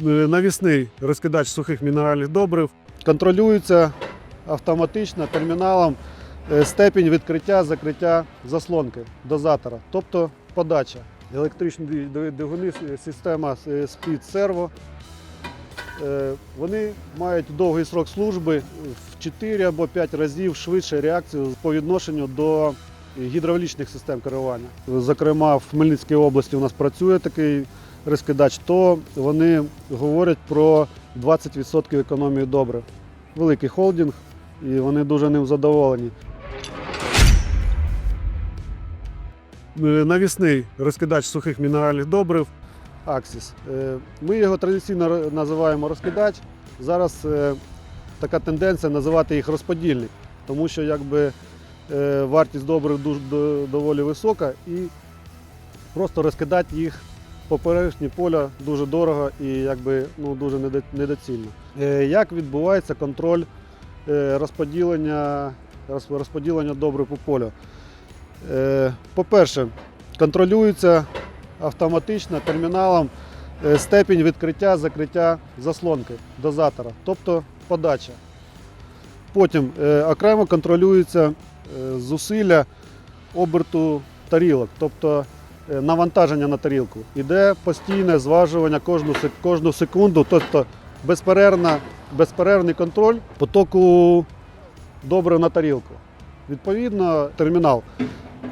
Е, навісний розкидач сухих мінеральних добрив. Контролюється автоматично терміналом е, степінь відкриття, закриття заслонки дозатора, тобто подача. Електричні двигуни, система Servo. Е, Вони мають довгий срок служби в 4 або 5 разів швидше реакцію по відношенню до гідравлічних систем керування. Зокрема, в Хмельницькій області у нас працює такий розкидач, то вони говорять про 20% економії добрив. Великий холдинг, і вони дуже ним задоволені. Е, Навісний розкидач сухих мінеральних добрив Axis. Е, Ми його традиційно називаємо розкидач. Зараз е, така тенденція називати їх розподільник, тому що якби вартість добрив дуже доволі висока і просто розкидати їх по поверхні поля дуже дорого і якби ну, дуже недоцільно. Е, Як відбувається контроль е, розподілення, роз- розподілення добрив по полю? Е, По-перше, контролюється автоматично терміналом степінь відкриття, закриття заслонки дозатора, тобто подача. Потім окремо контролюється зусилля оберту тарілок, тобто навантаження на тарілку. Іде постійне зважування кожну, кожну секунду, тобто безперервна, безперервний контроль потоку добрив на тарілку. Відповідно, термінал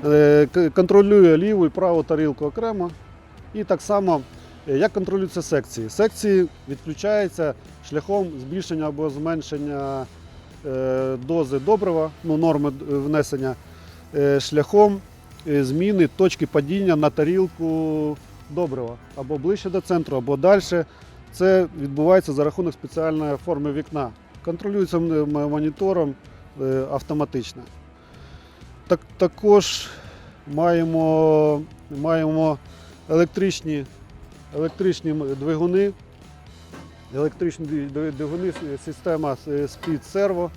е, контролює ліву і праву тарілку окремо. І так само, е, як контролюються секції. Секції відключаються шляхом збільшення або зменшення е, дози добрива, ну, норми внесення, е, шляхом е, зміни точки падіння на тарілку добрива або ближче до центру, або далі. Це відбувається за рахунок спеціальної форми вікна. Контролюється монітором е, автоматично. Так, також маємо, маємо електричні, електричні двигуни. Електричні двигуни, система с- Speed Servo.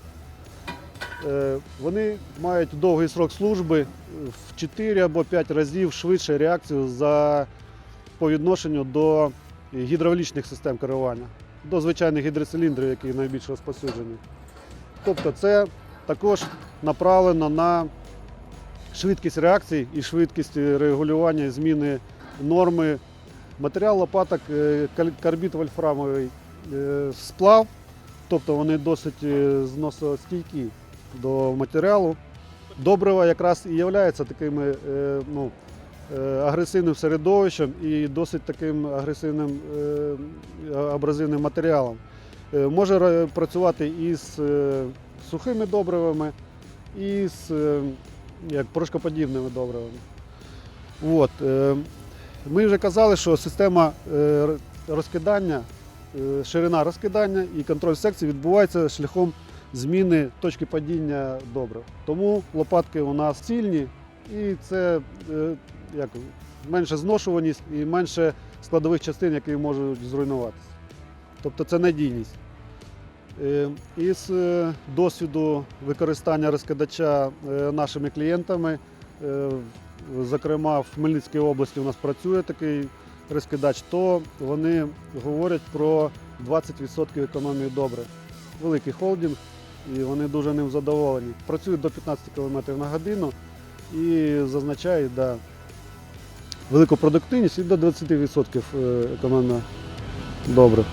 Е, Вони мають довгий срок служби в 4 або 5 разів швидше реакцію за, по відношенню до гідравлічних систем керування, до звичайних гідроциліндрів, які найбільш розповсюджені. Тобто це також направлено на швидкість реакцій і швидкість регулювання зміни норми. Матеріал лопаток е, карбід вольфрамовий е, сплав, тобто вони досить зносостійкі до матеріалу. Добрива якраз і є такими е, ну, е, агресивним середовищем і досить таким агресивним е, абразивним матеріалом. Може працювати із е, сухими добривами, і з як, порошкоподібними добривами. От. Ми вже казали, що система розкидання, ширина розкидання і контроль секції відбувається шляхом зміни точки падіння добрив. Тому лопатки у нас цільні і це е, як, менше зношуваність і менше складових частин, які можуть зруйнуватися. Тобто це надійність. Е, Із е, досвіду використання розкидача нашими клієнтами, зокрема в Хмельницькій області у нас працює такий розкидач, то вони говорять про 20% економії добрив. Великий холдинг, і вони дуже ним задоволені. Працюють до 15 км на годину і зазначають да, велику продуктивність і до 20% економія добрив.